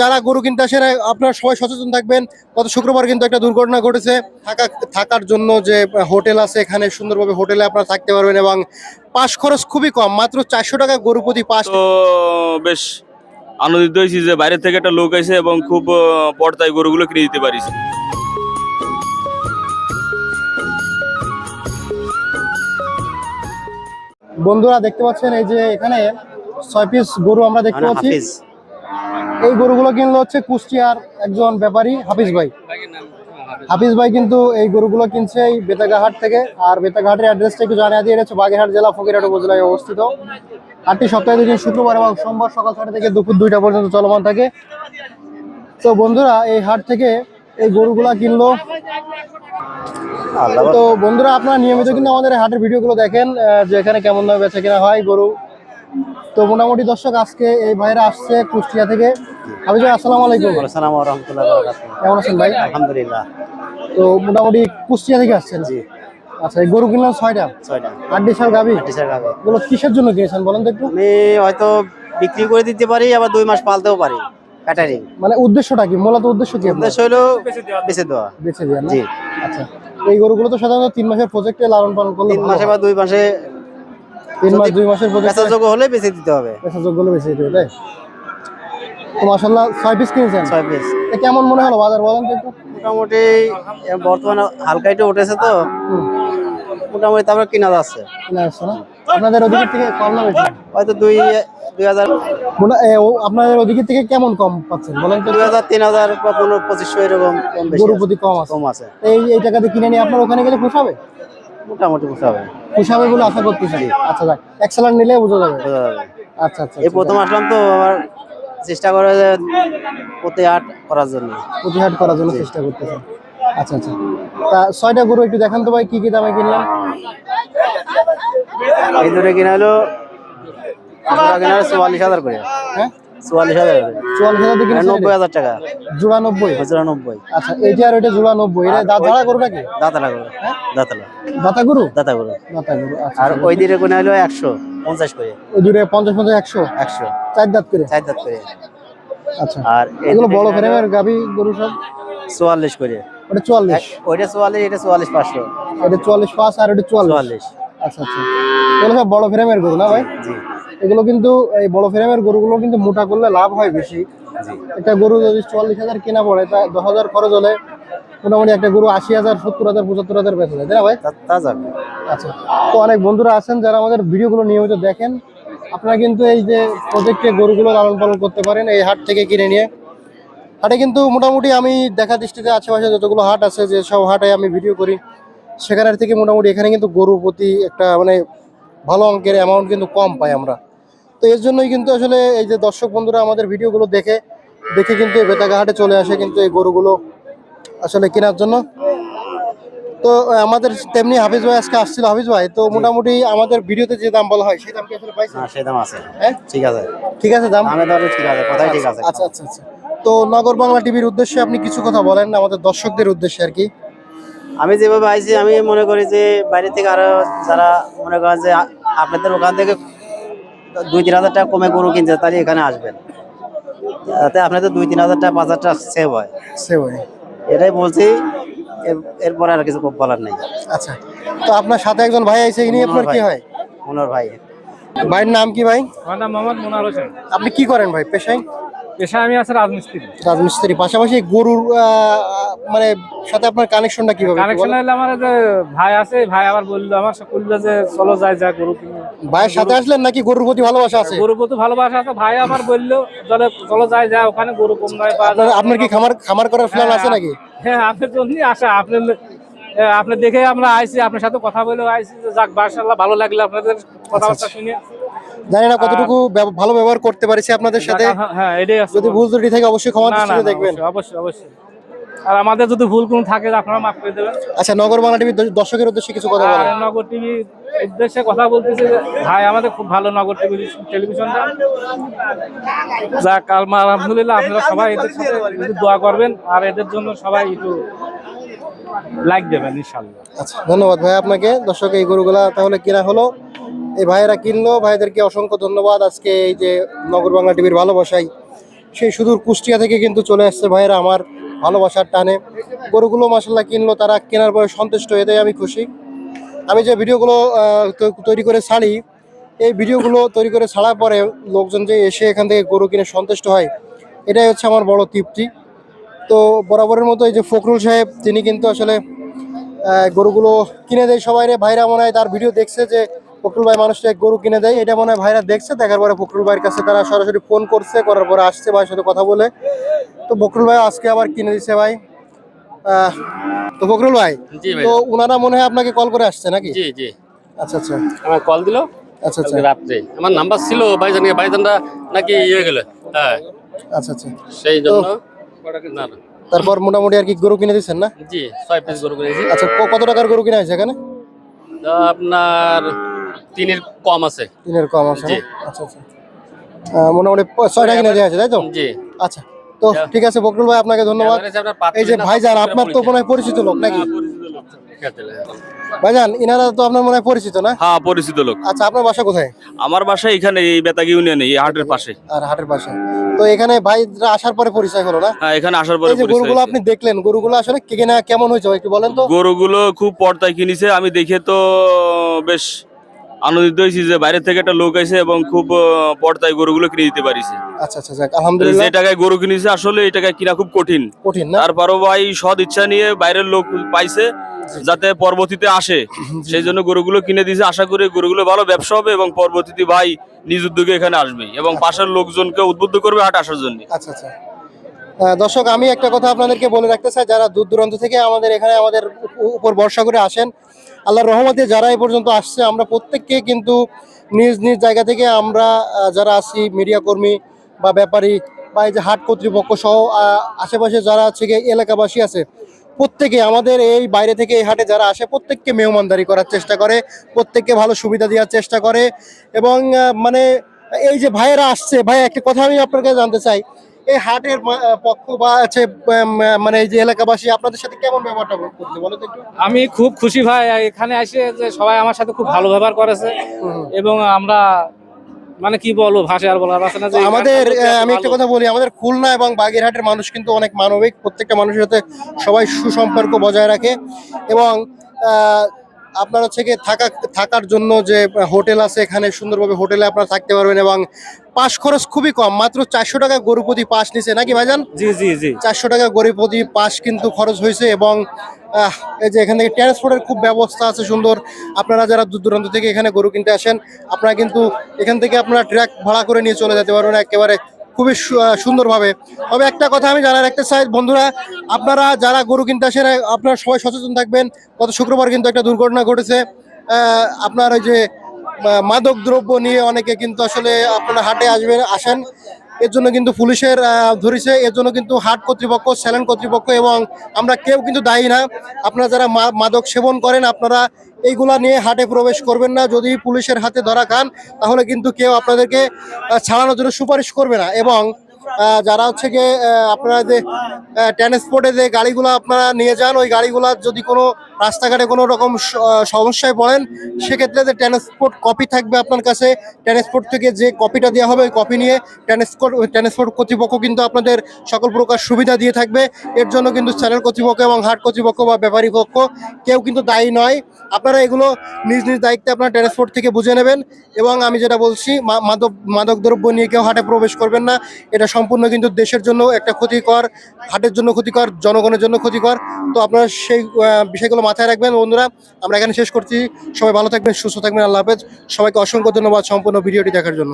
যারা গরু কিনতে আসেন আপনারা সবাই সচেতন থাকবেন। গত শুক্রবার কিন্তু একটা দুর্ঘটনা ঘটেছে। থাকা থাকার জন্য যে হোটেল আছে এখানে সুন্দরভাবে হোটেলে আপনারা থাকতে পারবেন এবং পাশ খরচ খুবই কম মাত্র চারশো টাকা গরু প্রতি পাশ বেশ আনন্দিত হয়েছি যে বাইরে থেকে একটা লোক আছে এবং খুব পর্দায় গরুগুলো কিনে দিতে পারিস বন্ধুরা দেখতে পাচ্ছেন এই যে এখানে ছয় পিস গরু আমরা দেখতে পাচ্ছি। এই গরুগুলো কিনলো হচ্ছে কুষ্টিয়ার একজন ব্যাপারী হাফিজ ভাই। হাফিজ ভাই কিন্তু এই গরুগুলো কিনছে এই বেতাঘাট থেকে। আর বেতাঘাটের অ্যাড্রেসটা একটু জানিয়ে দিয়ে গেছে বাগেরহাট জেলা ফকিরহাট উপজেলায় অবস্থিত। আটটি সপ্তাহে দুদিন শুক্রবার এবং সোমবার সকাল ছটা থেকে দুপুর দুইটা পর্যন্ত চলমান থাকে। তো বন্ধুরা এই হাট থেকে এই গরুগুলা কিনলো। তো বন্ধুরা আপনারা নিয়মিত কিন্তু আমাদের হাটের ভিডিওগুলো দেখেন যে এখানে কেমন ভাবে বেচা কেনা হয় গরু। তো মোটামুটি দর্শক আজকে এই ভাইরা আসছে কুষ্টিয়া থেকে। হাফিজ ভাই আসসালামু আলাইকুম। সালাম রহমতুল্লাহ কেমন আছেন ভাই? আলহামদুলিল্লাহ। তো মোটামুটি কুষ্টিয়া থেকে আসছেন? জি। আচ্ছা এই গরু কিনলাম ছয়টা? ছয়টা। আট ডিসার গাবি কাকে এগুলো কিসের জন্য কিনেছেন বলেন তো একটু? আমি হয়তো বিক্রি করে দিতে পারি আবার দুই মাস পালতেও পারি। ক্যাটারিং মানে উদ্দেশ্যটা কি? মূলত উদ্দেশ্য কি উদ্দেশ্য হলো বেঁচে দেওয়া। বেছে দেওয়া জি। আচ্ছা। এই গরুগুলো তো সাধারণত তিন মাসের প্রজেক্টে লালন পালন করলে তিন মাসে বা দুই মাসে তিন মাস দুই মাসের যোগ্য হলে বেঁচে দিতে হবে। পেশা যোগ্যগুলো বেশি দিতে হবে, তাই? তো মাসাল্লাহ ছয় পিস কিনেছেন? ছয় পিস কেমন মনে হলো বাজার বলেন তো একটু। মোটামুটি বর্তমানে হালকা একটু উঠেছে তো। মোটামুটি তারপরে কিনা যাচ্ছে। কিনে আসছে না? আপনাদের ওদিকের থেকে কম না বেশি? হয়তো দুই দুই হাজার আপনাদের ওদিকের থেকে কেমন কম পাচ্ছেন বলেন তো দুই হাজার তিন হাজার বা পনেরো পঁচিশশো এরকম কম বেশি গরু আছে। প্রতি কম আছে। কম আছে। এই এই টাকাতে কিনে নিয়ে আপনার ওখানে গেলে পোষাবে মোটামুটি পোষাবে। পোষাবে বলে আশা করতেছি। আচ্ছা যাক এক্সেলার নিলে বোঝা যাবে। আচ্ছা আচ্ছা এই প্রথম আসলাম তো আমার চেষ্টা করে যে প্রতি আট করার জন্য। প্রতিহাট করার জন্য চেষ্টা করতেছেন আচ্ছা আচ্ছা। তা ছয়টা গরু একটু দেখান তো ভাই কি কি দামে কিনলেন এই দূরে কিনা হলো কিনা হলো চুয়াল্লিশ হাজার করে। হ্যাঁ? চুয়াল্লিশ হাজার। চুয়াল্লিশ মানে নব্বই হাজার টাকা। জোড়া নব্বই? জোড়া নব্বই। আচ্ছা এইটা আর ওইটা জোড়া নব্বই। এটা দাঁত ঝাড়া গরু নাকি দাঁতালা করে দাঁতালা। দাতা গরু? দাঁতা করে দাতা গরু আচ্ছা। আর ওই দিকে কিনা হলো একশো পঞ্চাশ করে। ওই দূরে পঞ্চাশ পঞ্চাশ একশো? একশো। চার দাঁত করে? চার দাঁত করে। আচ্ছা। আর এগুলো বড় ফ্রেমের গাভি গরু সব? চুয়াল্লিশ করে। ওটা চুয়াল্লিশ। ওইটা চুয়াল্লিশ এটা চুয়াল্লিশ পাঁচশো। চুয়াল্লিশ পাঁচ আর চুয়াল্লিশ। আচ্ছা আচ্ছা। এগুলো সব বড় ফ্রেমের গরু না ভাই? জি। এগুলো কিন্তু এই বড় ফ্রেমের গরুগুলো কিন্তু মোটা করলে লাভ হয় বেশি। একটা গরু যদি চুয়াল্লিশ হাজার কেনা পড়ে তা দশ হাজার খরচ হলে মোটামুটি একটা গরু আশি হাজার সত্তর হাজার পঁচাত্তর হাজার বেচা যায় তাই না ভাই? তা- যাবে। আচ্ছা তো অনেক বন্ধুরা আছেন যারা আমাদের ভিডিওগুলো নিয়মিত দেখেন। আপনারা কিন্তু এই যে প্রজেক্টে গরুগুলো লালন পালন করতে পারেন এই হাট থেকে কিনে নিয়ে। হাটে কিন্তু মোটামুটি আমি দেখা দৃষ্টিতে আশেপাশে যতগুলো হাট আছে যে সব হাটে আমি ভিডিও করি সেখানের থেকে মোটামুটি এখানে কিন্তু গরু প্রতি একটা মানে ভালো অঙ্কের অ্যামাউন্ট কিন্তু কম পাই আমরা। তো এর জন্যই কিন্তু আসলে এই যে দর্শক বন্ধুরা আমাদের ভিডিওগুলো দেখে দেখে কিন্তু বেতাগা চলে আসে কিন্তু এই গরুগুলো আসলে কেনার জন্য। তো আমাদের তেমনি হাফিজ ভাই আজকে আসছিল। হাফিজ ভাই তো মোটামুটি আমাদের ভিডিওতে যে দাম বলা হয় সেই দাম কি আসলে পাইছেন? না সেই দাম আছে। হ্যাঁ? ঠিক আছে। ঠিক আছে দাম? দামে দরে ঠিক আছে কথাই ঠিক আছে। আচ্ছা আচ্ছা আচ্ছা তো নগর বাংলা টিভির উদ্দেশ্যে আপনি কিছু কথা বলেন আমাদের দর্শকদের উদ্দেশ্যে আর কি। আমি যেভাবে আইছি আমি মনে করি যে বাইরে থেকে আরও যারা মনে করেন যে আপনাদের ওখান থেকে দুই তিন হাজার টাকা কমে গরু কিনছে তাহলে এখানে আসবেন। তাতে আপনাদের দুই তিন হাজার টাকা পাঁচ হাজার টাকা সেভ হয়। সেভ হয়। এটাই বলছি এরপর এরপরে আর কিছু বলার নেই। আচ্ছা তো আপনার সাথে একজন ভাই আছে ইনি আপনার কি হয়? মনোর ভাই। ভাইয়ের নাম কি ভাই? আমার নাম মোহাম্মদ মোনার হোসেন। আপনি কি করেন ভাই পেশায়? পেশায় আমি আছে রাজমিস্ত্রি। রাজমিস্ত্রি পাশাপাশি গরুর মানে সাথে আপনার কানেকশনটা কীভাবে? কানেকশন? হলে আমার যে ভাই আছে ভাই আবার বলল আমার সে বলল যে চলো যাই যা গরু কিনে। ভাইয়ের সাথে আসলেন নাকি গরুর প্রতি ভালোবাসা আছে? গরু প্রতি ভালোবাসা আছে ভাই আমার বলল চলো চলো যাই যা ওখানে গরু কম পাওয়া আপনার যায়। আপনার কি খামার খামার করার প্ল্যান আছে নাকি? হ্যাঁ আপনার জন্যই আসা আপনি আপনি দেখে আমরা আইছি আপনার সাথে কথা বলে আইছি যে যাক বাসাল্লাহ ভালো লাগল আপনাদের কথাবার্তা শুনে। জানি না কতটুকু ভালো ব্যবহার করতে পারছি আপনাদের সাথে। যাক, হ্যাঁ এটাই যদি ভুল ত্রুটি থাকে অবশ্যই ক্ষমা দৃষ্টিতে দেখবেন। অবশ্যই, অবশ্যই আর আমাদের যদি ভুল কোনো থাকে আপনারা মাফ করে দেবেন। আচ্ছা নগর বাংলা টিভির দ- দর্শকের উদ্দেশ্যে কিছু কথা বলেন। নগর টিভি উদ্দেশ্যে কথা বলতেছে ভাই আমাদের খুব ভালো নগর টিভি টেলিভিশনটা। যাক আলমা আলহামদুলিল্লাহ আপনারা সবাই এদের সাথে একটু দোয়া করবেন আর এদের জন্য সবাই একটু লাইক দেবেন ইনশাল্লাহ আচ্ছা ধন্যবাদ ভাই আপনাকে। দর্শক এই গরুগুলা তাহলে কেনা হলো। এই ভাইয়েরা কিনলো, ভাইদেরকে অসংখ্য ধন্যবাদ। আজকে এই যে নগর বাংলা টিভির ভালোবাসায় সেই সুদূর কুষ্টিয়া থেকে কিন্তু চলে আসছে ভাইয়েরা আমার ভালোবাসার টানে। গরুগুলো মাসাল্লাহ কিনলো, তারা কেনার পরে সন্তুষ্ট এতে আমি খুশি। আমি যে ভিডিওগুলো তৈরি করে ছাড়ি, এই ভিডিওগুলো তৈরি করে ছাড়ার পরে লোকজন যে এসে এখান থেকে গরু কিনে সন্তুষ্ট হয়, এটাই হচ্ছে আমার বড় তৃপ্তি। তো বরাবরের মতো এই যে ফখরুল সাহেব, তিনি কিন্তু আসলে গরুগুলো কিনে দেয় সবাই রে ভাইরা মনে হয় তার ভিডিও দেখছে যে ফখরুল ভাই মানুষটা এক গরু কিনে দেয় এটা মনে হয় ভাইরা দেখছে দেখার পরে ফখরুল ভাইয়ের কাছে তারা সরাসরি ফোন করছে করার পরে আসছে ভাইয়ের সাথে কথা বলে। তো ফখরুল ভাই আজকে আবার কিনে দিচ্ছে ভাই। তো ফখরুল ভাই জি তো ওনারা মনে হয় আপনাকে কল করে আসছে নাকি? জি জি। আচ্ছা আচ্ছা। আমার কল দিল? আচ্ছা আচ্ছা। রাত্রে। আমার নাম্বার ছিল ভাইজানকে ভাইজানরা নাকি ইয়ে গেল? হ্যাঁ। আচ্ছা আচ্ছা। সেই জন্য না না। তারপর মোটামুটি আর কি গরু কিনে দিচ্ছেন না? জি ছয় পিস গরু কিনেছি। আচ্ছা কত টাকার গরু কিনা হয়েছে এখানে? আপনার তিনের কম আছে। তিনের কম আছে জি। আচ্ছা আচ্ছা। মোটামুটি ছয়টা কিনে দেওয়া আছে তাই তো? জি। আচ্ছা তো ঠিক আছে বকরুল ভাই আপনাকে ধন্যবাদ। এই যে ভাইজান আপনার তো মনে হয় পরিচিত লোক নাকি? ভাইজান ইনারা তো আপনার মনে হয় পরিচিত না? হ্যাঁ পরিচিত লোক। আচ্ছা আপনার বাসা কোথায়? আমার বাসা এখানে এই বেতাগি ইউনিয়নে এই হাটের পাশে। আর হাটের পাশে। তো এখানে ভাইরা আসার পরে পরিচয় হলো না? হ্যাঁ এখানে আসার পরে পরিচয় গরুগুলো আপনি দেখলেন গরুগুলো আসলে কে কেনা কেমন হয়েছে একটু বলেন তো। গরুগুলো খুব পর্দায় কিনেছে আমি দেখে তো বেশ আনন্দিত হয়েছি যে বাইরে থেকে একটা লোক আছে এবং খুব পর্দায় গরুগুলো কিনে দিতে পারিছে। আচ্ছা আচ্ছা আলহামদুলিল্লাহ। যে টাকায় গরু কিনেছে আসলে এই টাকায় কিনা খুব কঠিন। কঠিন তারপরও ভাই সদ ইচ্ছা নিয়ে বাইরের লোক পাইছে যাতে পরবর্তীতে আসে। সেই জন্য গরুগুলো কিনে দিয়েছে আশা করি গরুগুলো ভালো ব্যবসা হবে এবং পরবর্তীতে ভাই নিজ উদ্যোগে এখানে আসবে এবং পাশের লোকজনকে উদ্বুদ্ধ করবে হাট আসার জন্য। আচ্ছা আচ্ছা। দর্শক আমি একটা কথা আপনাদেরকে বলে রাখতে চাই যারা দূর দূরান্ত থেকে আমাদের এখানে আমাদের উপর ভরসা করে আসেন আল্লাহর রহমতে যারা এই পর্যন্ত আসছে, আমরা প্রত্যেককে কিন্তু নিজ নিজ জায়গা থেকে আমরা যারা আছি মিডিয়া কর্মী বা ব্যাপারী বা এই যে হাট কর্তৃপক্ষ সহ আশেপাশে যারা আছে এলাকাবাসী আছে, প্রত্যেকে আমাদের এই বাইরে থেকে এই হাটে যারা আসে, প্রত্যেককে মেহমানদারি করার চেষ্টা করে, প্রত্যেককে ভালো সুবিধা দেওয়ার চেষ্টা করে এবং মানে এই যে ভাইয়েরা আসছে, ভাই, একটা কথা আমি আপনার কাছে জানতে চাই। এই হাটের পক্ষ বা আছে মানে এই যে এলাকাবাসী আপনাদের সাথে কেমন ব্যবহারটা করতে বলো তো একটু? আমি খুব খুশি ভাই এখানে এসে যে সবাই আমার সাথে খুব ভালো ব্যবহার করেছে। এবং আমরা মানে কি বলব ভাষা আর বলার আছে না যে আমাদের আমি একটা কথা বলি আমাদের খুলনা এবং বাগেরহাটের মানুষ কিন্তু অনেক মানবিক। প্রত্যেকটা মানুষের সাথে সবাই সুসম্পর্ক বজায় রাখে। এবং আহ, আপনার হচ্ছে কি থাকা থাকার জন্য যে হোটেল আছে এখানে সুন্দরভাবে হোটেলে আপনারা থাকতে পারবেন এবং পাস খরচ খুবই কম। মাত্র চারশো টাকা গরু প্রতি পাস নিছে নাকি ভাইজান? জি জি জি। চারশো টাকা গরিব প্রতি পাস কিন্তু খরচ হয়েছে এবং এই যে এখান থেকে ট্রান্সপোর্টের খুব ব্যবস্থা আছে সুন্দর। আপনারা যারা দূর দূরান্ত থেকে এখানে গরু কিনতে আসেন আপনারা কিন্তু এখান থেকে আপনারা ট্র্যাক ভাড়া করে নিয়ে চলে যেতে পারবেন। একেবারে খুবই সুন্দরভাবে। তবে একটা কথা আমি জানা রাখতে চাই বন্ধুরা, আপনারা যারা গরু কিনতে আসেন আপনারা সবাই সচেতন থাকবেন। গত শুক্রবার কিন্তু একটা দুর্ঘটনা ঘটেছে। আপনার ওই যে মাদক দ্রব্য নিয়ে অনেকে কিন্তু আসলে আপনারা হাটে আসবেন, আসেন। এর জন্য কিন্তু পুলিশের ধরেছে এর জন্য কিন্তু হাট কর্তৃপক্ষ, স্যালেন কর্তৃপক্ষ এবং আমরা কেউ কিন্তু দায়ী না। আপনারা যারা মাদক সেবন করেন, আপনারা এইগুলা নিয়ে হাটে প্রবেশ করবেন না। যদি পুলিশের হাতে ধরা খান, তাহলে কিন্তু কেউ আপনাদেরকে ছাড়ানোর জন্য সুপারিশ করবে না। এবং যারা হচ্ছে গিয়ে আপনারা যে ট্রান্সপোর্টে যে গাড়িগুলো আপনারা নিয়ে যান, ওই গাড়িগুলা যদি কোনো রাস্তাঘাটে কোনো রকম সমস্যায় পড়েন, সেক্ষেত্রে যে ট্রান্সপোর্ট কপি থাকবে আপনার কাছে ট্রান্সপোর্ট থেকে যে কপিটা দেওয়া হবে, ওই কপি নিয়ে ট্রান্সপোর্ট ট্রান্সপোর্ট কর্তৃপক্ষ কিন্তু আপনাদের সকল প্রকার সুবিধা দিয়ে থাকবে। এর জন্য কিন্তু চ্যানেল কর্তৃপক্ষ এবং হাট কর্তৃপক্ষ বা ব্যাপারী পক্ষ কেউ কিন্তু দায়ী নয়। আপনারা এগুলো নিজ নিজ দায়িত্বে আপনারা ট্রান্সপোর্ট থেকে বুঝে নেবেন এবং আমি যেটা বলছি মাদক মাদক দ্রব্য নিয়ে কেউ হাটে প্রবেশ করবেন না। এটা সম্পূর্ণ কিন্তু দেশের জন্য একটা ক্ষতিকর, হাটের জন্য ক্ষতিকর, জনগণের জন্য ক্ষতিকর। তো আপনারা সেই বিষয়গুলো মাথায় রাখবেন বন্ধুরা। আমরা এখানে শেষ করছি। সবাই ভালো থাকবেন, সুস্থ থাকবেন, আল্লাহ হাফেজ। সবাইকে অসংখ্য ধন্যবাদ সম্পূর্ণ ভিডিওটি দেখার জন্য।